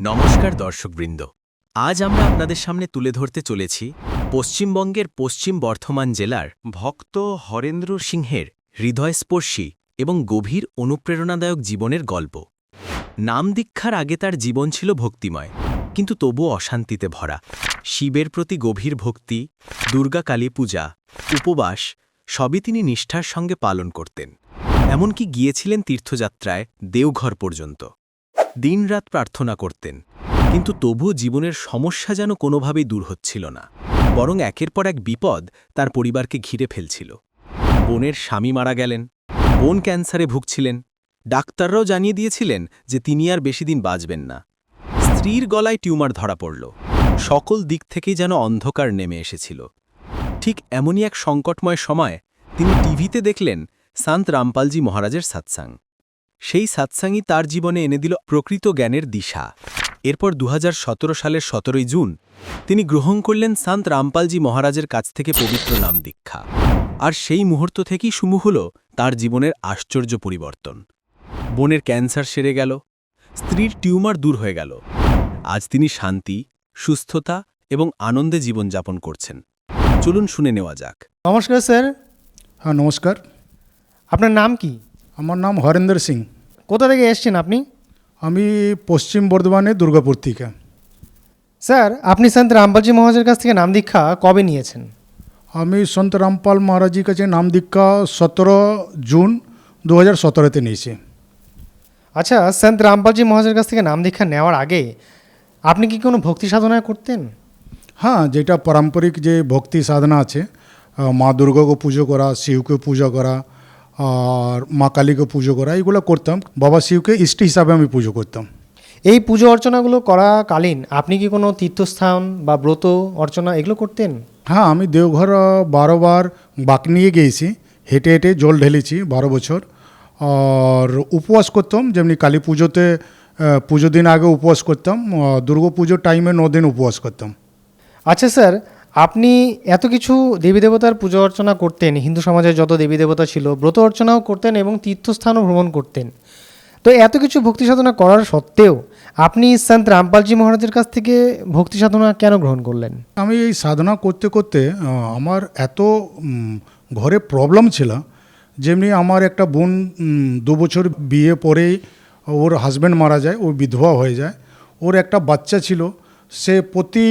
নমস্কার দর্শকবৃন্দ। আজ আমরা আপনাদের সামনে তুলে ধরতে চলেছি পশ্চিমবঙ্গের পশ্চিম বর্ধমান জেলার ভক্ত হরেন্দ্র সিংহের হৃদয়স্পর্শী এবং গভীর অনুপ্রেরণাদায়ক জীবনের গল্প। নাম দীক্ষার আগে তার জীবন ছিল ভক্তিময়, কিন্তু তবুও অশান্তিতে ভরা। শিবের প্রতি গভীর ভক্তি, দুর্গা কালী পূজা, উপবাস, সবই তিনি নিষ্ঠার সঙ্গে পালন করতেন। এমনকি গিয়েছিলেন তীর্থযাত্রায় দেওঘর পর্যন্ত। দিনরাত প্রার্থনা করতেন। কিন্তু তবুও জীবনের সমস্যা যেন কোনোভাবেই দূর হচ্ছিল না। বরং একের পর এক বিপদ তার পরিবারকে ঘিরে ফেলছিল। বোনের স্বামী মারা গেলেন, বোন ক্যান্সারে ভুগছিলেন, ডাক্তাররাও জানিয়ে দিয়েছিলেন যে তিনি আর বেশি দিন বাঁচবেন না। স্ত্রীর গলায় টিউমার ধরা পড়ল। সকল দিক থেকেই যেন অন্ধকার নেমে এসেছিল। ঠিক এমনই এক সংকটময় সময় তিনি টিভিতে দেখলেন, সান্ত রামপালজি মহারাজের সাৎসাং। সেই সাৎসাংই তার জীবনে এনে দিল প্রকৃত জ্ঞানের দিশা। এরপর দু হাজার সতেরো সালের সতেরোই জুন তিনি গ্রহণ করলেন সান্ত রামপালজি মহারাজের কাছ থেকে পবিত্র নাম দীক্ষা। আর সেই মুহূর্ত থেকেই শুরু হল তার জীবনের আশ্চর্য পরিবর্তন। বোনের ক্যান্সার সেরে গেল স্ত্রীর টিউমার দূর হয়ে গেল। আজ তিনি শান্তি সুস্থতা এবং আনন্দে জীবনযাপন করছেন। চলুন শুনে নেওয়া যাক। নমস্কার স্যার। হ্যাঁ নমস্কার। আপনার নাম কি? আমার নাম হরেন্দর সিং। কোথা থেকে এসছেন আপনি? আমি পশ্চিম বর্ধমানে দুর্গাপুর থেকে। স্যার আপনি সন্ত রামপালজি মহারাজের কাছ থেকে নাম দীক্ষা কবে নিয়েছেন? আমি সন্ত রামপাল মহারাজজির কাছে নাম দীক্ষা সতেরো জুন দু হাজার সতেরোতে নিয়েছি। আচ্ছা সন্ত রামপালজি মহারাজের কাছ থেকে নাম দীক্ষা নেওয়ার আগে আপনি কি কোনো ভক্তি সাধনা করতেন? হ্যাঁ যেটা পারম্পরিক যে ভক্তি সাধনা আছে মা দুর্গাকে পুজো করা শিবকে পূজা করা আর মা কালীকে পুজো করা এগুলো করতাম। বাবা শিবকে ইষ্ট হিসাবে আমি পুজো করতাম। এই পুজো অর্চনাগুলো করাকালীন আপনি কি কোনো তীর্থস্থান বা ব্রত অর্চনা এগুলো করতেন? হ্যাঁ আমি দেওঘর বারোবার বাঁক নিয়ে গিয়েছি। হেঁটে হেঁটে জল ঢেলেছি বারো বছর। আর উপবাস করতাম যেমনি কালী পুজোতে পুজো দিন আগে উপবাস করতাম। দুর্গা পুজোর টাইমে দিন উপবাস করতাম। আচ্ছা স্যার আপনি এত কিছু দেবী দেবতার পুজো অর্চনা করতেন, হিন্দু সমাজের যত দেবী দেবতা ছিল, ব্রত অর্চনাও করতেন এবং তীর্থস্থানও ভ্রমণ করতেন। তো এত কিছু ভক্তি সাধনা করার সত্ত্বেও আপনি সন্ত রামপালজি মহারাজের কাছ থেকে ভক্তি সাধনা কেন গ্রহণ করলেন? আমি এই সাধনা করতে করতে আমার এত ঘরে প্রবলেম ছিল, যেমনি আমার একটা বোন দু বছর বিয়ে পরেই ওর হাজব্যান্ড মারা যায়, ও বিধবা হয়ে যায়, ওর একটা বাচ্চা ছিল, সে প্রতি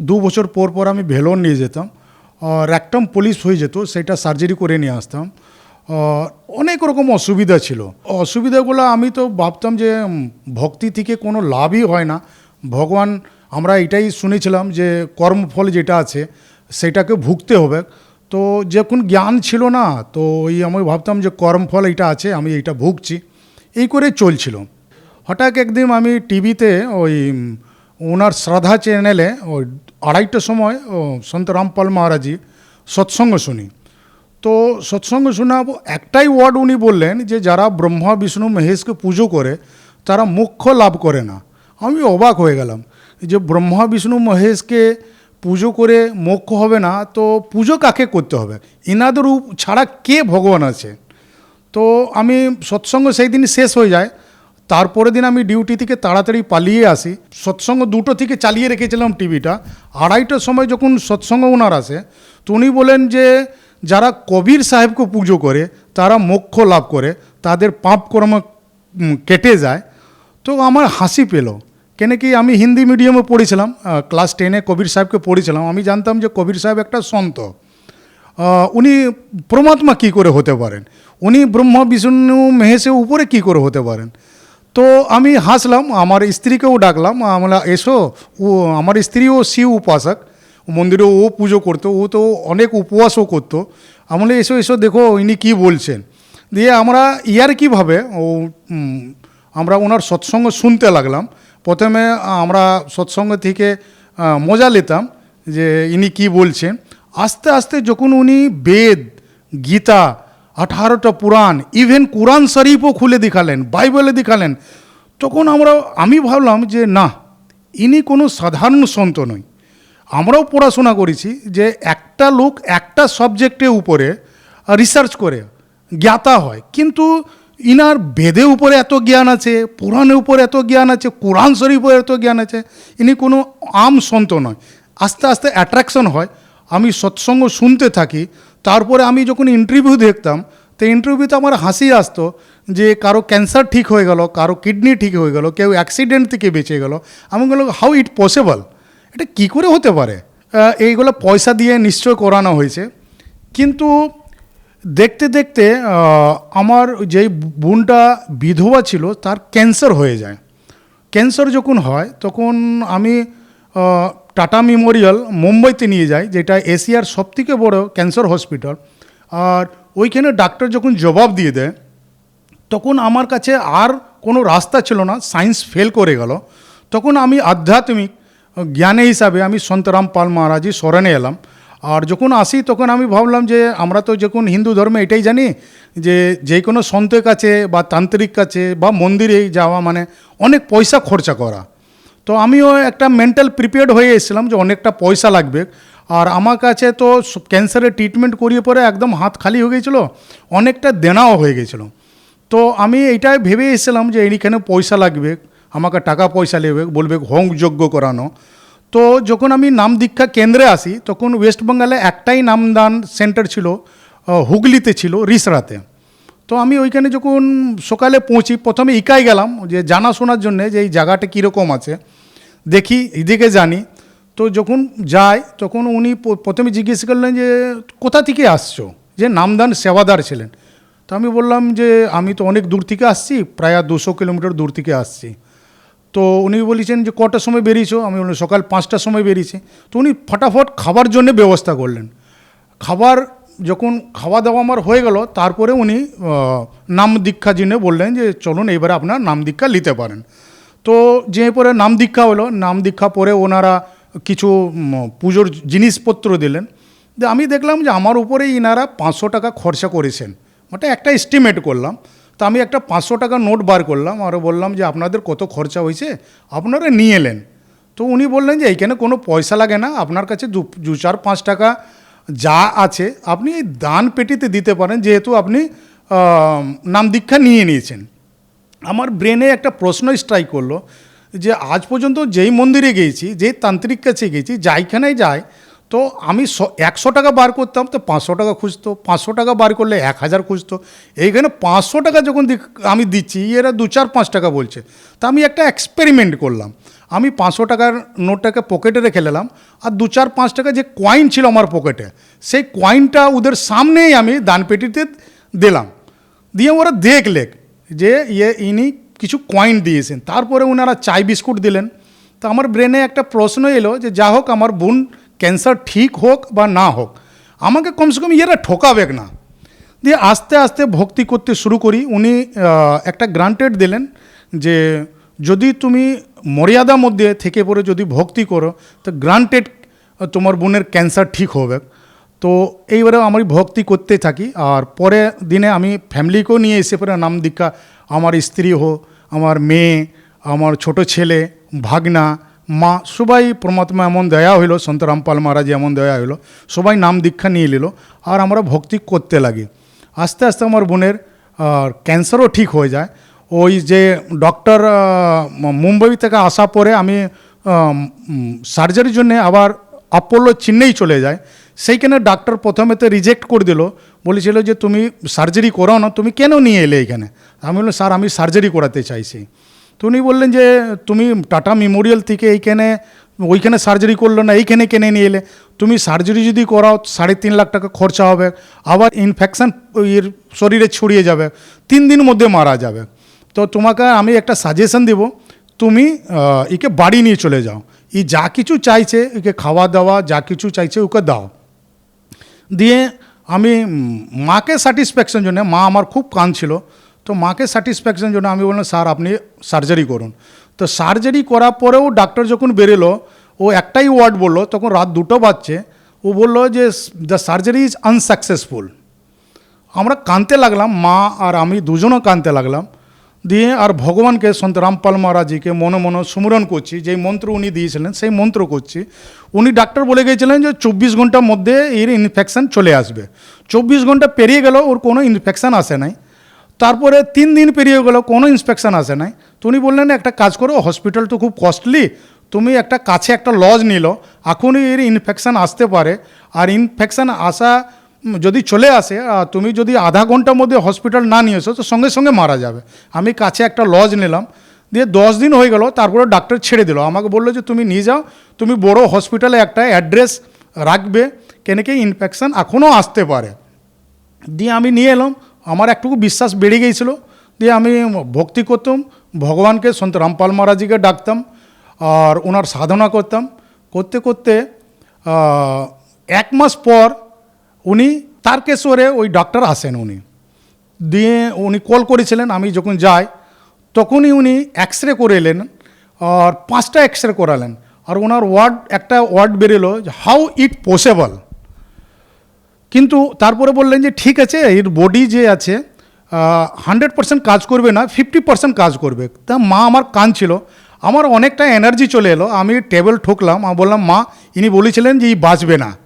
দু বছর পর পর আমি ভেলোর নিয়ে যেতাম। আর একদম পুলিশ হয়ে যেত, সেটা সার্জারি করে নিয়ে আসতাম। অনেক রকম অসুবিধা ছিল। অসুবিধাগুলো আমি তো ভাবতাম যে ভক্তি থেকে কোনো লাভই হয় না। ভগবান, আমরা এটাই শুনেছিলাম যে, কর্মফল যেটা আছে, সেটাকে ভুগতে হবে। তো যখন জ্ঞান ছিল না, তো ওই আমি ভাবতাম যে, কর্মফল এটা আছে, আমি এইটা ভুগছি। এই করে চলছিল। হঠাৎ একদিন আমি টিভিতে ওই ওনার শ্রদ্ধা চ্যানেলে ওই আড়াইটার সময় ও সন্ত রামপাল মহারাজি সৎসঙ্গ শুনি। তো সৎসঙ্গ শোনাবো একটাই ওয়ার্ড উনি বললেন যে যারা ব্রহ্মা, বিষ্ণু, মহেশকে পুজো করে তারা মোক্ষ লাভ করে না। আমি অবাক হয়ে গেলাম যে ব্রহ্মা, বিষ্ণু, মহেশকে পুজো করে মোক্ষ হবে না, তো পুজো কাকে করতে হবে? ইনাদের উপ- ছাড়া কে ভগবান আছে? তো আমি সৎসঙ্গ সেই দিন শেষ হয়ে যায়। তারপরের দিন আমি ডিউটি থেকে তাড়াতাড়ি পালিয়ে আসি। সৎসঙ্গ দুটো থেকে চালিয়ে রেখেছিলাম টিভিটা আড়াইটার সময় যখন সৎসঙ্গ ওনার আসে, তো উনি বলেন যে, যারা কবির সাহেবকে পুজো করে, তারা মোক্ষ লাভ করে, তাদের পাপ কর্ম কেটে যায়। তো আমার হাসি পেল। কেন কি আমি হিন্দি মিডিয়ামে পড়েছিলাম ক্লাস টেনে কবির সাহেবকে পড়েছিলাম। আমি জানতাম যে কবির সাহেব একটা সন্ত। উনি পরমাত্মা কি করে হতে পারেন? উনি ব্রহ্মা, বিষ্ণু মহেশের উপরে কি করে হতে পারেন? তো আমি হাসলাম, আমার স্ত্রীকেও ডাকলাম আমরা এসো, ও, আমার স্ত্রীও শিব উপাসক মন্দিরে ও পুজো করতো, ও তো অনেক উপবাসও করতো। আমরা এসো এসো, দেখো ইনি কি বলছেন। দিয়ে আমরা ইয়ার কীভাবে, ও আমরা ওনার সৎসঙ্গ শুনতে লাগলাম। প্রথমে আমরা সৎসঙ্গ থেকে মজা নিতাম যে ইনি কি বলছেন। আস্তে আস্তে যখন উনি বেদ, গীতা আঠারোটা পুরাণ ইভেন কোরআন শরীফও খুলে দেখালেন, বাইবেলে দেখালেন। তখন আমরা, আমি ভাবলাম যে না, ইনি কোনো সাধারণ সন্ত নয় আমরাও পড়াশোনা করেছি যে একটা লোক একটা সাবজেক্টের উপরে রিসার্চ করে, জ্ঞাতা হয়। কিন্তু ইনার বেদে উপরে এত জ্ঞান আছে পুরাণের উপরে এত জ্ঞান আছে, কোরআন শরীফের এত জ্ঞান আছে, ইনি কোনো আম সন্ত নয়। আস্তে আস্তে অ্যাট্রাকশন হয়। আমি সৎসঙ্গ শুনতে থাকি তারপরে আমি যখন ইন্টারভিউ দেখতাম, তো ইন্টারভিউতে আমার হাসি আসতো যে কারও ক্যান্সার ঠিক হয়ে গেল, কারও কিডনি ঠিক হয়ে গেল, কেউ অ্যাক্সিডেন্ট থেকে বেঁচে গেল। আমি বলল হাউ ইট পসিবল এটা কী করে হতে পারে? এইগুলো পয়সা দিয়ে নিশ্চয় করানো হয়েছে। কিন্তু দেখতে দেখতে আমার যেই বোনটা বিধবা ছিল, তার ক্যান্সার হয়ে যায়। ক্যান্সার যখন হয়, তখন আমি টাটা মেমোরিয়াল মুম্বাইতে নিয়ে যাই যেটা এশিয়ার সবথেকে বড় ক্যান্সার হসপিটাল। আর ওইখানে ডাক্তার যখন জবাব দিয়ে দেয়, তখন আমার কাছে আর কোনো রাস্তা ছিল না, সায়েন্স ফেল করে গেল। তখন আমি আধ্যাত্মিক জ্ঞানে হিসাবে আমি সন্তরাম পাল মহারাজি স্মরণে এলাম। আর যখন আসি, তখন আমি ভাবলাম যে, আমরা তো যখন হিন্দু ধর্মে এটাই জানি, যে যে কোনো সন্তের কাছে বা তান্ত্রিক কাছে বা মন্দিরে যাওয়া মানে অনেক পয়সা খরচা করা। তো আমিও একটা মেন্টাল প্রিপেয়ার্ড হয়ে এসেছিলাম যে অনেকটা পয়সা লাগবে। আর আমার কাছে তো ক্যান্সারের ট্রিটমেন্ট করিয়ে পরে একদম হাত খালি হয়ে গেছিল, অনেকটা দেনাও হয়ে গেছিল। তো আমি এইটাই ভেবে এসেছিলাম যে এইখানে পয়সা লাগবে, আমাকে টাকা পয়সা নেবে, বলবে হোম যজ্ঞ করানো। তো যখন আমি নাম দীক্ষা কেন্দ্রে আসি, তখন ওয়েস্ট বেঙ্গলে একটাই নামদান সেন্টার ছিল হুগলিতে ছিল, রিসরাতে। তো আমি ওইখানে যখন সকালে পৌঁছি, প্রথমে ইকাই গেলাম যে জানাশোনার জন্যে যে এই জায়গাটা কীরকম আছে। দেখি, এদিকে জানি। তো যখন যাই, তখন উনি প্রথমে জিজ্ঞেস করলেন যে, কোথা থেকে আসছো? যে নামদান সেবাদার ছিলেন। তো আমি বললাম যে, আমি তো অনেক দূর থেকে আসছি, প্রায় দুশো কিলোমিটার দূর থেকে আসছি। তো উনি বলেছেন যে, কটার সময় বেরিয়েছো? আমি বললাম, সকাল পাঁচটার সময় বেরিয়েছি। তো উনি ফটাফট খাবার জন্য ব্যবস্থা করলেন। খাবার যখন খাওয়া দাওয়া আমার হয়ে গেল, তারপরে উনি নাম দীক্ষা জন্য বললেন যে চলুন এবারে আপনার নাম দীক্ষা নিতে পারেন। তো যে পরে নাম দীক্ষা হলো, নাম দীক্ষা পরে ওনারা কিছু পুজোর জিনিসপত্র দিলেন। আমি দেখলাম যে আমার উপরে ইনারা পাঁচশো টাকা খরচা করেছেন। ওটা একটা এস্টিমেট করলাম। তো আমি একটা পাঁচশো টাকা নোট বার করলাম আর বললাম যে আপনাদের কত খরচা হয়েছে, আপনারা নিয়ে এলেন। তো উনি বললেন যে এইখানে কোনো পয়সা লাগে না, আপনার কাছে দু, চার, পাঁচ টাকা যা আছে আপনি এই দান পেটিতে দিতে পারেন, যেহেতু আপনি নাম দীক্ষা নিয়ে নিয়েছেন। আমার ব্রেনে একটা প্রশ্ন স্ট্রাইক করল যে, আজ পর্যন্ত যেই মন্দিরে গিয়েছি, যেই তান্ত্রিক কাছে গেছি যাইখানেই যাই তো আমি একশো টাকা বার করতাম তো পাঁচশো টাকা খুঁজতো, পাঁচশো টাকা বার করলে এক হাজার খুঁজতো। এইখানে পাঁচশো টাকা যখন আমি দিচ্ছি, এরা দু চার পাঁচ টাকা বলছে। তা আমি একটা এক্সপেরিমেন্ট করলাম। আমি পাঁচশো টাকার নোটটাকে পকেটে রেখে নিলাম, আর দু চার পাঁচ টাকা যে কয়েন ছিল আমার পকেটে সেই কয়েনটা ওদের সামনেই আমি দানপেটিতে দিলাম। দিয়ে ওরা দেখলে যে ইয়ে ইনি কিছু কয়েন দিয়েছেন। তারপরে ওনারা চাই বিস্কুট দিলেন। তো আমার ব্রেনে একটা প্রশ্ন এলো যে যা হোক, আমার বোন ক্যান্সার ঠিক হোক বা না হোক, আমাকে কমসে কম ইয়েরা ঠকাবে না। দিয়ে আস্তে আস্তে ভক্তি করতে শুরু করি। উনি একটা গ্রান্টেড দিলেন যে যদি তুমি মর্যাদা মধ্যে থেকে পরে যদি ভক্তি করো, তো গ্রান্টেড তোমার বোনের ক্যান্সার ঠিক হবে। তো এইবারে আমি ভক্তি করতে থাকি। আর পরে দিনে আমি ফ্যামিলিকেও নিয়ে এসে পরে নাম দীক্ষা, আমার স্ত্রী হোক, আমার মেয়ে, আমার ছোট ছেলে, ভাগনা মা, সবাই পরমাত্মা এমন দয়া হইল, সন্ত রামপাল মহারাজ এমন দয়া হইল, সবাই নাম দীক্ষা নিয়ে নিল, আর আমরা ভক্তি করতে লাগি। আস্তে আস্তে আমার বোনের ক্যান্সারও ঠিক হয়ে যায়। ওই যে ডক্টর মুম্বাই থেকে আসা পরে আমি সার্জারির জন্য আবার অপোলো চেন্নাই চলে যায়। সেইখানে ডাক্তার প্রথমে তো রিজেক্ট করে দিল, বলেছিল যে, তুমি সার্জারি করো না, তুমি কেন নিয়ে এলে এখানে? আমি বললাম, স্যার, আমি সার্জারি করাতে চাইছি। তো উনি বললেন যে, তুমি টাটা মেমোরিয়াল থেকে এইখানে, ওইখানে সার্জারি করল না, এইখানে কেনে নিয়ে এলে। তুমি সার্জারি যদি করাও, সাড়ে তিন লাখ টাকা খরচা হবে, আবার ইনফেকশান ইয়ের শরীরে ছড়িয়ে যাবে, তিন দিন মধ্যে মারা যাবে। তো তোমাকে আমি একটা সাজেশন দেব, তুমি একে বাড়ি নিয়ে চলে যাও। ই যা কিছু চাইছে, একে খাওয়া দাওয়া, যা কিছু চাইছে ওকে দাও। দিয়ে আমি মাকে স্যাটিসফ্যাকশন জন্য, মা আমার খুব কাঁদছিল। তো মাকে স্যাটিসফ্যাকশন জন্য আমি বললাম, স্যার, আপনি সার্জারি করুন। তো সার্জারি করার পরেও ডাক্তার যখন বেরোলো, ও একটাই ওয়ার্ড বলল, তখন রাত দুটো বাজছে, ও বলল যে দ্য সার্জারি ইজ আনসাকসেসফুল আমরা কাঁদতে লাগলাম, মা আর আমি দুজনও কাঁদতে লাগলাম। দিয়ে আর ভগবানকে সন্ত রামপাল মহারাজিকে মনে মনে সুমরণ করছি, যেই মন্ত্র উনি দিয়েছিলেন, সেই মন্ত্র করছি। উনি ডাক্তার বলে গিয়েছিলেন যে, চব্বিশ ঘণ্টার মধ্যে এর ইনফেকশান চলে আসবে। চব্বিশ ঘণ্টা পেরিয়ে গেল ওর কোনো ইনফেকশান আসে নাই। তারপরে তিন দিন পেরিয়ে গেলো, কোনো ইন্সপেকশন আসে নাই। তো উনি বললেন, একটা কাজ করো হসপিটাল তো খুব কস্টলি তুমি একটা কাছে একটা লজ নিল, এখনই এর ইনফেকশন আসতে পারে। আর ইনফেকশন আসা যদি চলে আসে তুমি যদি আধা ঘণ্টার মধ্যে হসপিটাল না নিয়ে এসো, তো সঙ্গে সঙ্গে মারা যাবে। আমি কাছে একটা লজ নিলাম, দিয়ে দশ দিন হয়ে গেল, তারপরে ডাক্তার ছেড়ে দিল। আমাকে বলল যে, তুমি নিয়ে যাও, তুমি বড় হসপিটালে একটা অ্যাড্রেস রাখবে, কেন কি ইনফেকশন এখনও আসতে পারে। দিয়ে আমি নিয়ে এলাম আমার একটুকু বিশ্বাস বেড়ে গিয়েছিল দিয়ে আমি ভক্তি করতাম, ভগবানকে সন্ত রামপাল মহারাজিকে ডাকতাম আর ওনার সাধনা করতাম। করতে করতে এক মাস পর উনি তারকেশ্বরে ওই ডাক্তার আসেন উনি। দিয়ে উনি কল করেছিলেন, আমি যখন যাই, তখনই উনি এক্স রে করে এলেন আর পাঁচটা এক্স রে করালেন। আর ওনার ওয়ার্ড, একটা ওয়ার্ড বেরোলো হাউ ইট পসিবল? কিন্তু তারপরে বললেন যে, ঠিক আছে, এর বডি যে আছে হান্ড্রেড পার্সেন্ট কাজ করবে না ফিফটি পার্সেন্ট কাজ করবে। তা মা আমার কান ছিল আমার অনেকটা এনার্জি চলে এলো। আমি টেবিল ঠুকলাম। আমি বললাম, মা, ইনি বলেছিলেন যে, ই বাঁচবে না।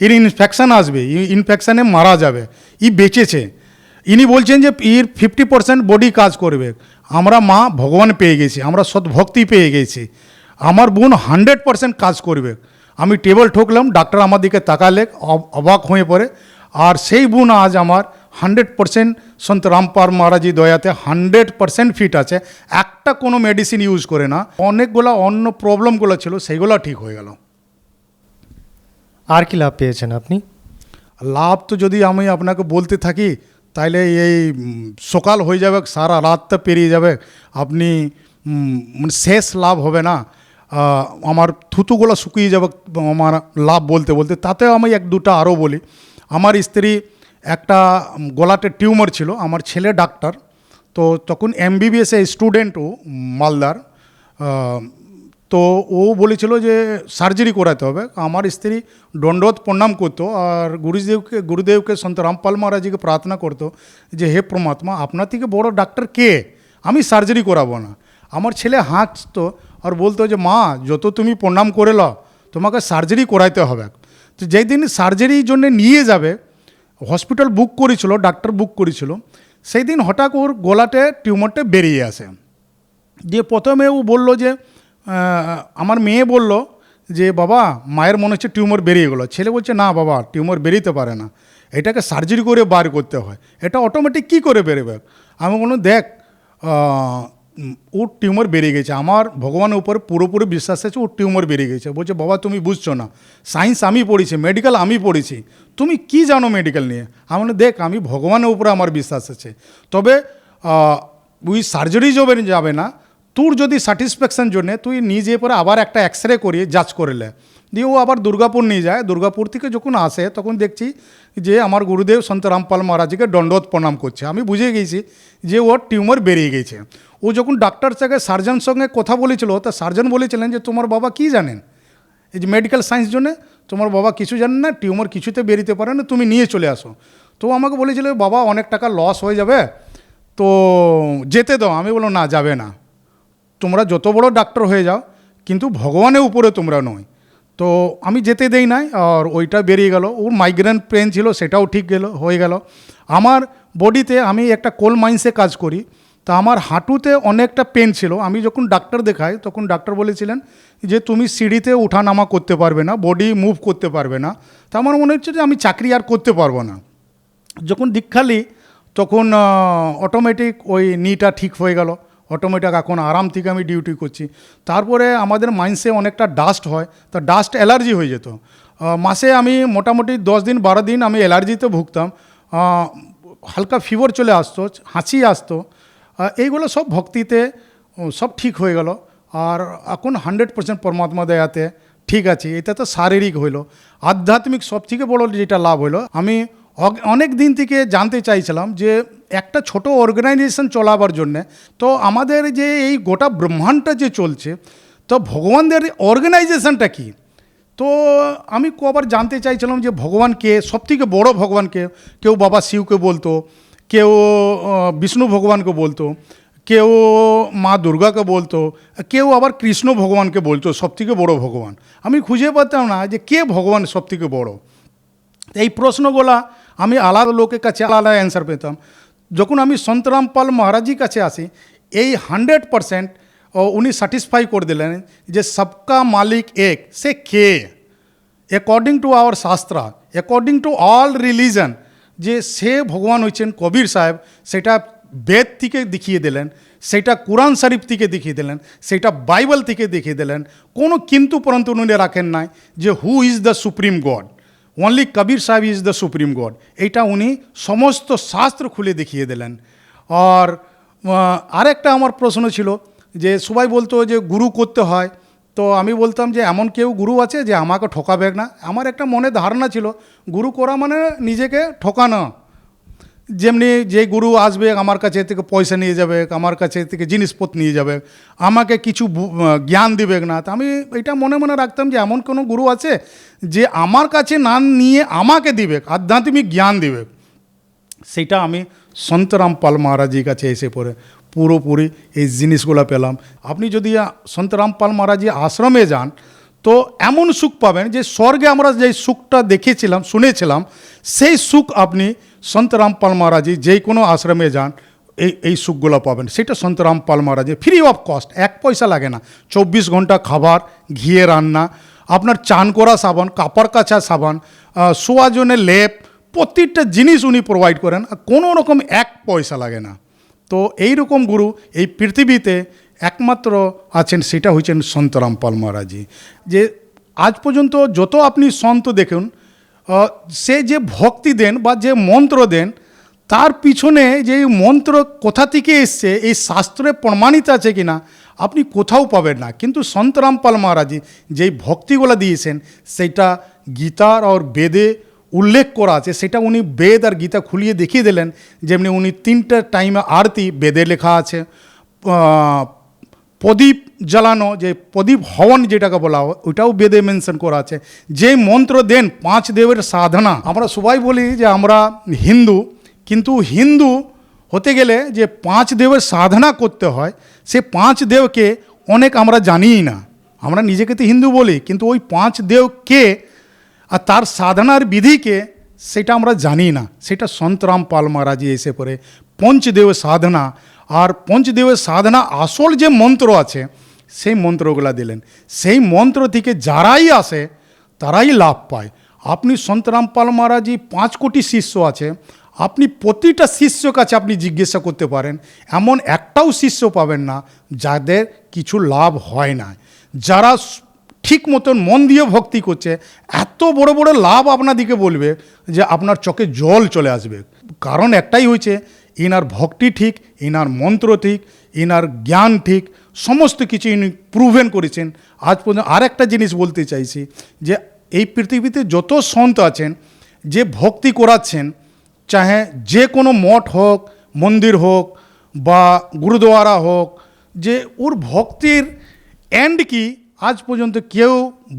এর ইনফেকশান আসবে। ইনফেকশানে মারা যাবে। ই বেঁচেছে। ইনি বলছেন যে, এর ফিফটি পার্সেন্ট বডি কাজ করবে। আমরা মা ভগবান পেয়ে গেছি। আমরা সৎ ভক্তি পেয়ে গেছি। আমার বোন হান্ড্রেড পার্সেন্ট কাজ করবে। আমি টেবল ঠুকলাম ডাক্তার আমার দিকে তাকালে অব- অবাক হয়ে পড়ে। আর সেই বোন আজ আমার হান্ড্রেড পার্সেন্ট সন্ত রামপার মহারাজি দয়াতে হান্ড্রেড পার্সেন্ট ফিট আছে। একটা কোনো মেডিসিন ইউজ করে না। অনেকগুলো অন্য প্রবলেমগুলো ছিল সেইগুলো ঠিক হয়ে গেল। আর কি লাভ পেয়েছেন আপনি? লাভ তো যদি আমি আপনাকে বলতে থাকি তাইলে এই সকাল হয়ে যাবে সারা রাতটা পেরিয়ে যাবে। আপনি মানে শেষ লাভ হবে না। আমার থুতুগুলো শুকিয়ে যাবে, আমার লাভ বলতে বলতে তাতেও আমি এক দুটা আরও বলি। আমার স্ত্রী একটা গলাতে টিউমার ছিল, আমার ছেলে ডাক্তার, তো তখন এমবিবিএস স্টুডেন্ট ও মালদার তো ও বলেছিল যে সার্জারি করাতে হবে। আমার স্ত্রী দণ্ডত প্রণাম করতো আর গুরুদেবকে গুরুদেবকে সন্ত রামপাল মহারাজিকে প্রার্থনা করতো যে, হে প্রমাত্মা, আপনার থেকে বড় ডাক্তার কে? আমি সার্জারি করাবো না। আমার ছেলে হাসতো আর বলতো যে, মা, যত তুমি প্রণাম করে লাও, তোমাকে সার্জারি করাইতে হবে। তো যেই দিন সার্জারির জন্য নিয়ে যাবে হসপিটাল বুক করেছিল ডাক্তার বুক করেছিল, সেই দিন হঠাৎ ওর গলাতে টিউমারটা বেরিয়ে আসে। দিয়ে প্রথমে ও বলল যে আমার মেয়ে বলল যে, বাবা, মায়ের মনে হচ্ছে টিউমার বেরিয়ে গেলো। ছেলে বলছে, না, বাবা টিউমার বেরিতে পারে না। এটাকে সার্জারি করে বার করতে হয়। এটা অটোমেটিক কী করে বেরোবে? আমি বললাম, দেখ ওর টিউমার বেড়ে গেছে। আমার ভগবানের উপর পুরোপুরি বিশ্বাস আছে ওর টিউমার বেড়ে গেছে। বলছে, বাবা, তুমি বুঝছ না। সায়েন্স আমি পড়েছি, মেডিকেল আমি পড়েছি। তুমি কি জানো মেডিকেল নিয়ে? আমি দেখ, আমি ভগবানের উপরে আমার বিশ্বাস আছে। তবে ওই সার্জারি যাবে যাবে না। তোর যদি স্যাটিসফ্যাকশন জন্যে তুই নিজে পরে আবার একটা এক্স রে করিয়ে যাচ করলে দিয়ে ও আবার দুর্গাপুর নিয়ে যায়। দুর্গাপুর থেকে যখন আসে, তখন দেখছি যে আমার গুরুদেব সন্ত রামপাল মহারাজকে দণ্ডত প্রণাম করছে। আমি বুঝে গেছি যে ওর টিউমার বেরিয়ে গেছে। ও যখন ডাক্তার থেকে সার্জন সঙ্গে কথা বলেছিল, তা সার্জন বলেছিলেন যে, তোমার বাবা কি জানেন? এই যে মেডিকেল সায়েন্স জন্যে তোমার বাবা কিছু জানে না টিউমার কিছুতে বেরিতে পারে না, তুমি নিয়ে চলে আসো। তো আমাকে বলেছিল, বাবা, অনেক টাকা লস হয়ে যাবে, তো যেতে দাও। আমি বললাম, না, যাবে না। তোমরা যত বড় ডাক্তার হয়ে যাও, কিন্তু ভগবানের উপরে তোমরা নয়। তো আমি যেতে দেই নাই, আর ওইটা বেরিয়ে গেল। ওর মাইগ্রেন পেন ছিল, সেটাও ঠিক গেল, হয়ে গেল। আমার বডিতে আমি একটা কোল মাইন্সে কাজ করি। তা আমার হাঁটুতে অনেকটা পেন ছিল। আমি যখন ডাক্তার দেখাই, তখন ডাক্তার বলেছিলেন যে, তুমি সিঁড়িতে ওঠানামা করতে পারবে না বডি মুভ করতে পারবে না। তা আমার মনে হচ্ছে যে, আমি চাকরি আর করতে পারব না। যখন দীক্ষালি তখন অটোমেটিক ওই নিটা ঠিক হয়ে গেল। অটোমেটিক এখন আরাম থেকে আমি ডিউটি করছি। তারপরে আমাদের মাইন্ডসে অনেকটা ডাস্ট হয়, তা ডাস্ট অ্যালার্জি হয়ে যেত। মাসে আমি মোটামুটি দশ দিন, বারো দিন আমি অ্যালার্জিতে ভুগতাম। হালকা ফিভার চলে আসতো, হাঁচি আসতো। এইগুলো সব ভক্তিতে সব ঠিক হয়ে গেল। আর এখন হান্ড্রেড পার্সেন্ট পরমাত্মা দেয়াতে ঠিক আছে। এটা তো শারীরিক হইল। আধ্যাত্মিক সব থেকে বড় যেটা লাভ হইল, আমি অনেক দিন থেকে জানতে চাইছিলাম যে একটা ছোট অর্গানাইজেশন চলাবার জন্যে, তো আমাদের যে এই গোটা ব্রহ্মাণ্ডটা যে চলছে, তো ভগবানদের অর্গানাইজেশনটা কী? তো আমি কবার জানতে চাইছিলাম যে ভগবান ভগবানকে সবথেকে বড় ভগবানকে কেউ বাবা শিবকে বলতো, কেউ বিষ্ণু ভগবানকে বলতো, কেউ মা দুর্গাকে বলতো, কেউ আবার কৃষ্ণ ভগবানকে বলতো, সবথেকে বড় ভগবান। আমি খুঁজে পাতাম না যে কে ভগবান সবথেকে বড়। এই প্রশ্নগুলা আমি আলাদা লোকের কাছে আলাদা অ্যান্সার পেতাম। যখন আমি সন্তরাম পাল মহারাজজির কাছে আসি, এই হান্ড্রেড পারসেন্ট উনি স্যাটিসফাই করে দিলেন যে সবকা মালিক এক, সে কে? According to our shastra according to all religion যে সে ভগবান হয়েছেন কবির সাহেব, সেটা বেদ থেকে দেখিয়ে দিলেন, সেটা কোরআন শরীফ থেকে দেখিয়ে দিলেন, সেটা বাইবেল থেকে দেখিয়ে দিলেন, কোনো কিন্তু পরন্তু উনি রাখেন নাই যে who is the supreme God only Kabir Saheb is the supreme god এইটা উনি সমস্ত শাস্ত্র খুলে দেখিয়ে দিলেন। আর আরেকটা আমার প্রশ্ন ছিল যে, সবাই বলতো যে, গুরু করতে হয়। তো আমি বলতাম যে, এমন কেউ গুরু আছে যে, আমাকে ঠকাবে না? আমার একটা মনে ধারণা ছিল, গুরু করা মানে নিজেকে ঠকানো। যেমনি যে গুরু আসবে, আমার কাছে থেকে পয়সা নিয়ে যাবে, আমার কাছে থেকে জিনিসপত্র নিয়ে যাবে, আমাকে কিছু জ্ঞান দিবে না, তা আমি এটা মনে মনে রাখতাম যে এমন কোনো গুরু আছে যে আমার কাছে না নিয়ে আমাকে দিবে, আধ্যাত্মিক জ্ঞান দিবে। সেটা আমি সন্তরাম পাল মহারাজির কাছে এসে পড়ে, পুরোপুরি এই জিনিসগুলো পেলাম। আপনি যদি সন্তরাম পাল মহারাজি আশ্রমে যান তো এমন সুখ পাবেন যে স্বর্গে আমরা যে সুখটা দেখেছিলাম শুনেছিলাম, সেই সুখ আপনি সন্তরাম পাল মহারাজি যে কোনো আশ্রমে যান, এই এই সুখগুলো পাবেন। সেটা সন্তরাম পাল মহারাজি ফ্রি অফ কস্ট এক পয়সা লাগে না। চব্বিশ ঘণ্টা খাবার, ঘিয়ে রান্না, আপনার চান করা সাবান কাপড় কাচা সাবান জন্য লেপ, প্রত্যেকটা জিনিস উনি প্রোভাইড করেন কোনো রকম এক পয়সা লাগে না। তো এই রকম গুরু এই পৃথিবীতে একমাত্র আছেন, সেটা হয়েছেন সন্তরাম পাল মহারাজি যে আজ পর্যন্ত যত আপনি সন্ত দেখুন সে যে ভক্তি দেন বা যে মন্ত্র দেন, তার পিছনে যে মন্ত্র কোথা থেকে এসছে, এই শাস্ত্রে প্রমাণিত আছে কিনা, আপনি কোথাও পাবেন না। কিন্তু সন্তরাম পাল মহারাজি যেই ভক্তিগুলো দিয়েছেন, সেটা গীতার আর বেদে উল্লেখ করা আছে। সেটা উনি বেদ আর গীতা খুলিয়ে দেখিয়ে দিলেন, যেমনি উনি তিনটা টাইমে আরতি বেদে লেখা আছে প্রদীপ জ্বালানো, যে প্রদীপ হওয়ান যেটাকে বলা হয়, ওইটাও বেদে মেনশন করা আছে। যে মন্ত্র দেন পাঁচ দেবের সাধনা। আমরা সবাই বলি যে আমরা হিন্দু, কিন্তু হিন্দু হতে গেলে যে পাঁচ দেবের সাধনা করতে হয়, সে পাঁচ দেবকে অনেক আমরা জানিই না। আমরা নিজেকে তো হিন্দু বলি, কিন্তু ওই পাঁচ দেব কে আর তার সাধনার বিধিকে সেটা আমরা জানি না। সেটা সন্তরাম পাল মহারাজি এসে পড়ে, পঞ্চদেবের সাধনা আর পঞ্চদেবের সাধনা আসল যে মন্ত্র আছে, সেই মন্ত্রগুলা দিলেন। সেই মন্ত্র থেকে যারাই আসে, তারাই লাভ পায়। আপনি সন্তরাম পাল মহারাজি পাঁচ কোটি শিষ্য আছে, আপনি প্রতিটা শিষ্য কাছে আপনি জিজ্ঞাসা করতে পারেন, এমন একটাও শিষ্য পাবেন না যাদের কিছু লাভ হয় না। যারা ঠিক মতন মন দিয়ে ভক্তি করছে, এত বড় বড় লাভ আপনাদিকে বলবে যে আপনার চোখে জল চলে আসবে। কারণ একটাই হয়েছে ইনার ভক্তি ঠিক, ইনার মন্ত্র ঠিক, ইনার জ্ঞান ঠিক, সমস্ত কিছু ইনি প্রুভেন করেছেন। আজ পর্যন্ত আর একটা জিনিস বলতে চাইছি যে এই পৃথিবীতে যত সন্ত আছেন, যে ভক্তি করাচ্ছেন, চাহে যে কোনো মঠ হোক, মন্দির হোক বা গুরুদুয়ারা হোক, যে ওর ভক্তির এন্ড কি আজ পর্যন্ত কেউ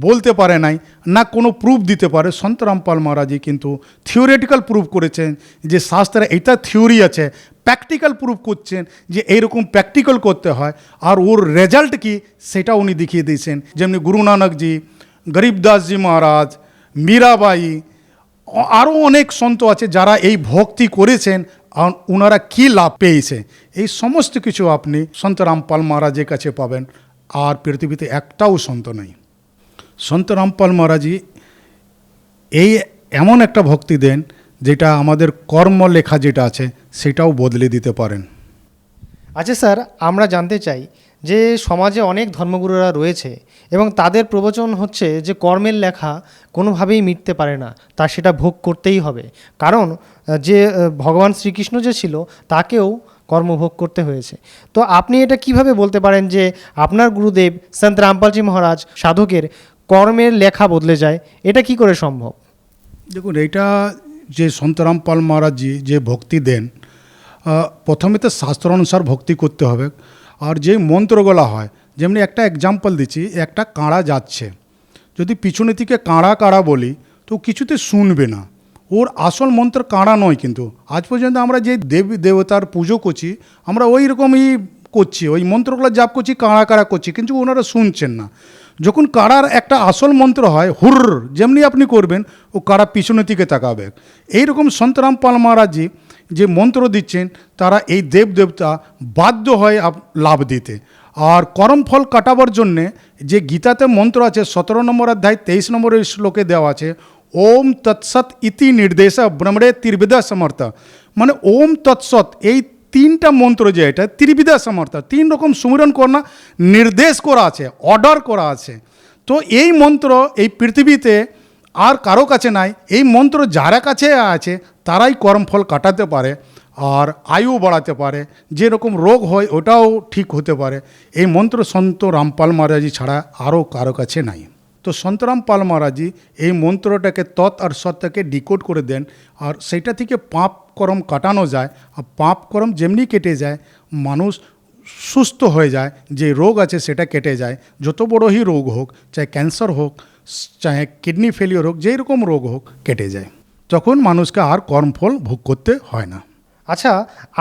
বলতে পারে নাই, না কোনো প্রুফ দিতে পারে। সন্তরাম পাল মহারাজি কিন্তু থিওরিটিক্যাল প্রুফ করেছেন যে শাস্ত্রে এটা থিওরি আছে প্র্যাকটিক্যাল প্রুফ করছেন যে এইরকম প্র্যাকটিক্যাল করতে হয়, আর ওর রেজাল্ট কি সেটা উনি দেখিয়ে দিয়েছেন। যেমনি গুরু নানকজি গরিবদাসজি মহারাজ মীরাবাই আরও অনেক সন্ত আছে যারা এই ভক্তি করেছেন ওনারা কী লাভ পেয়েছে? এই সমস্ত কিছু আপনি সন্ত রামপাল মহারাজের কাছে পাবেন। আর পৃথিবীতে একটাও সন্ত নেই। সন্ত রামপাল মহারাজি এই এমন একটা ভক্তি দেন যেটা আমাদের কর্ম লেখা যেটা আছে সেটাও বদলে দিতে পারেন। আচ্ছা স্যার, আমরা জানতে চাই যে সমাজে অনেক ধর্মগুরুরা রয়েছে এবং তাদের প্রবচন হচ্ছে যে কর্মের লেখা কোনোভাবেই মিটতে পারে না, তা সেটা ভোগ করতেই হবে। কারণ যে ভগবান শ্রীকৃষ্ণ যে ছিল, তাকেও কর্মভোগ করতে হয়েছে। তো আপনি এটা কীভাবে বলতে পারেন যে আপনার গুরুদেব সন্ত রামপালজি মহারাজ সাধকের কর্মের লেখা বদলে যায়, এটা কি করে সম্ভব? দেখুন, এইটা যে সন্তরাম পাল মহারাজজি যে ভক্তি দেন প্রথমে তো শাস্ত্র অনুসার ভক্তি করতে হবে। আর যে মন্ত্রগুলো হয়, যেমনি একটা এক্সাম্পল দিচ্ছি, একটা কাঁড়া যাচ্ছে। যদি পিছনে থেকে কাঁড়া কাঁড়া বলি, তো কিছুতে শুনবে না। ওর আসল মন্ত্র কাঁড়া নয় কিন্তু। আজ পর্যন্ত আমরা যে দেবী, দেবতার পুজো করছি, আমরা ওই রকমই করছি, ওই মন্ত্রগুলো জাপ করছি, কাঁড়া কাঁড়া করছি, কিন্তু ওনারা শুনছেন না। যখন কাড়ার একটা আসল মন্ত্র হয়, হুর, যেমনি আপনি করবেন, ও কাড়া পিছনের দিকে তাকাবে। এইরকম সন্তরাম পাল মহারাজজি যে মন্ত্র দিচ্ছেন, তারা এই দেবদেবতা বাধ্য হয় লাভ দিতে। আর কর্মফল কাটাবার জন্যে যে গীতাতে মন্ত্র আছে, সতেরো নম্বর অধ্যায়, তেইশ নম্বরের শ্লোকে দেওয়া আছে ওম তৎসৎ ইতি নির্দেশ ব্রহ্মণে ত্রিবিদা সমর্থ মানে ওম তৎসৎ এই তিনটা মন্ত্র যে এটা ত্রিবিদা সমর্থ। তিন রকম সুমিরন করা নির্দেশ করা আছে অর্ডার করা আছে। তো এই মন্ত্র এই পৃথিবীতে আর কারও কাছে নাই। এই মন্ত্র যারা কাছে আছে, তারাই কর্মফল কাটাতে পারে আর আয়ু বাড়াতে পারে। যেরকম রোগ হয়, ওটাও ঠিক হতে পারে। এই মন্ত্র সন্ত রামপাল মহারাজি ছাড়া আরও কারও কাছে নাই। তো সন্তরাম পাল মহারাজি এই মন্ত্রটাকে তৎ আর সত্যকে ডিকোড করে দেন আর সেটা থেকে পাপ করম কাটানো যায় আর পাপ করম যেমনি কেটে যায়, মানুষ সুস্থ হয়ে যায়, যে রোগ আছে সেটা কেটে যায়। যত বড়ই রোগ হোক, চাহে ক্যান্সার হোক, চাহে কিডনি ফেলিওর হোক, যেই রকম রোগ হোক, কেটে যায়। তখন মানুষকে আর কর্মফল ভোগ করতে হয় না। আচ্ছা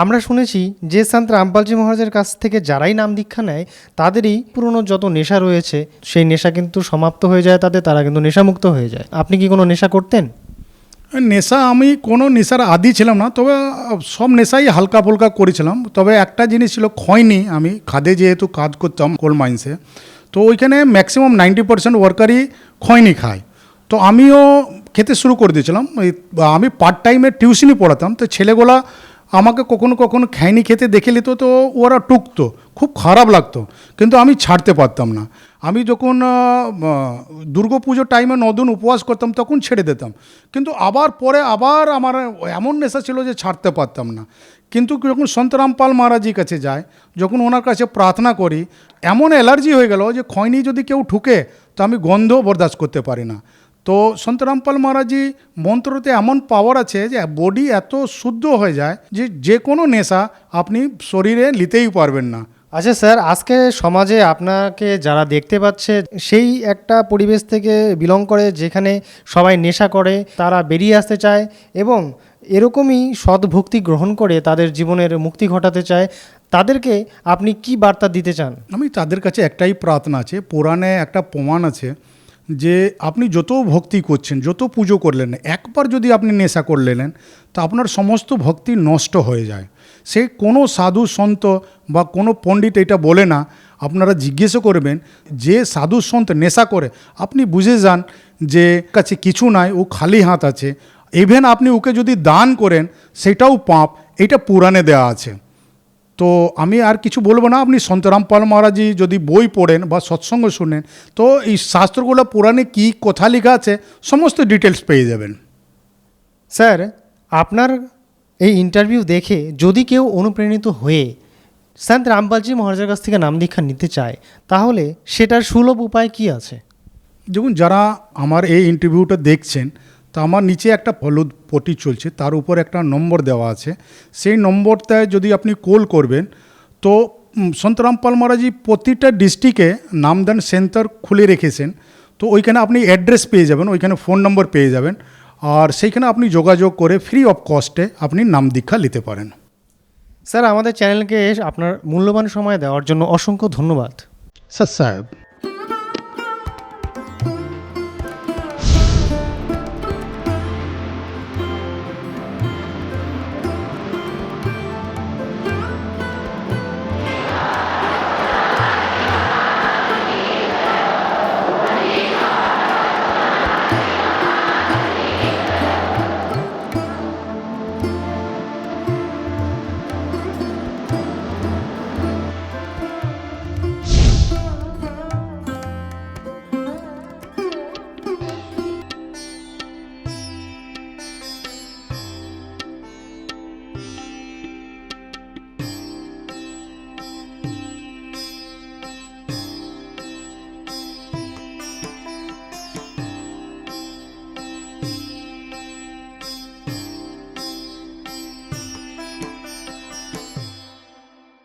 আমরা শুনেছি যে সন্ত রামপালজি মহারাজের কাছ থেকে যারাই নাম দীক্ষা নেয়, তাদেরই পুরনো যত নেশা রয়েছে, সেই নেশা কিন্তু সমাপ্ত হয়ে যায় তাদের তারা কিন্তু নেশামুক্ত হয়ে যায়। আপনি কি কোনো নেশা করতেন? নেশা আমি কোনো নেশার আদি ছিলাম না, তবে সব নেশাই হালকা ফুলকা করেছিলাম। তবে একটা জিনিস ছিল খয়নি, আমি খাদে যেহেতু কাজ করতাম কোল মাইন্সে তো ওইখানে ম্যাক্সিমাম নাইনটি পার্সেন্ট ওয়ার্কারই খয়নি খায়। তো আমিও খেতে শুরু করে দিয়েছিলাম আমি পার্ট টাইমে টিউশনই পড়াতাম, তো ছেলেগুলা আমাকে কখনো কখনো খাইনি খেতে দেখে নিত তো ওরা টুকতো, খুব খারাপ লাগতো, কিন্তু আমি ছাড়তে পারতাম না। আমি যখন দুর্গা পুজোর টাইমে নদিন উপবাস করতাম তখন ছেড়ে দিতাম। কিন্তু আবার পরে আবার আমার এমন নেশা ছিল যে ছাড়তে পারতাম না। কিন্তু যখন সন্তরাম পাল মহারাজির কাছে যায় যখন ওনার কাছে প্রার্থনা করি, এমন অ্যালার্জি হয়ে গেল যে খয়নি যদি কেউ ঠুকে, তো আমি গন্ধ বরদাস্ত করতে পারি না। তো সন্তরামপাল মহারাজি মন্ত্রতে এমন পাওয়ার আছে যে বডি এত শুদ্ধ হয়ে যায় যে যে কোনো নেশা আপনি শরীরে নিতেই পারবেন না। আচ্ছা স্যার আজকে সমাজে আপনাকে যারা দেখতে পাচ্ছে সেই একটা পরিবেশ থেকে বিলং করে যেখানে সবাই নেশা করে তারা বেরিয়ে আসতে চায় এবং এরকমই সদ্ভক্তি গ্রহণ করে তাদের জীবনের মুক্তি ঘটাতে চায় তাদেরকে আপনি কি বার্তা দিতে চান? আমি তাদের কাছে একটাই প্রার্থনা আছে পুরাণে একটা প্রমাণ আছে যে আপনি যত ভক্তি করছেন, যত পুজো করলেন, একবার যদি আপনি নেশা করলেন তা আপনার সমস্ত ভক্তি নষ্ট হয়ে যায়। সে কোনো সাধু সন্ত বা কোনো পণ্ডিত এটা বলে না, আপনারা জিজ্ঞেস করবেন, যে সাধু সন্ত নেশা করে, আপনি বুঝে যান যে কাছে কিছু নাই, ও খালি হাত আছে। ইভেন আপনি ওকে যদি দান করেন, সেটাও পাপ, এটা পুরাণে দেওয়া আছে। তো আমি আর কিছু বলব না। আপনি সন্তরাম পাল মহারাজি যদি বই পড়েন বা সৎসঙ্গ শুনেন তো এই শাস্ত্রগুলো পুরাণে কী কথা লেখা আছে সমস্ত ডিটেলস পেয়ে যাবেন। স্যার আপনার এই ইন্টারভিউ দেখে যদি কেউ অনুপ্রাণিত হয়ে সন্ত রামপালজি মহারাজের কাছ থেকে নাম দীক্ষা নিতে চায় তাহলে সেটার সুলভ উপায় কি আছে? দেখুন যারা আমার এই ইন্টারভিউটা দেখছেন তা আমার নিচে একটা হলুদ পটি চলছে তার উপর একটা নম্বর দেওয়া আছে। সেই নম্বরটায় যদি আপনি কল করবেন তো সন্তরাম পাল মহারাজি প্রতিটা ডিস্ট্রিক্টে নামদান সেন্টার খুলে রেখেছেন। তো ওইখানে আপনি অ্যাড্রেস পেয়ে যাবেন ওইখানে ফোন নম্বর পেয়ে যাবেন। আর সেইখানে আপনি যোগাযোগ করে ফ্রি অফ কস্টে আপনি নাম দীক্ষা নিতে পারেন। স্যার আমাদের চ্যানেলকে আপনার মূল্যবান সময় দেওয়ার জন্য অসংখ্য ধন্যবাদ। স্যার সাহেব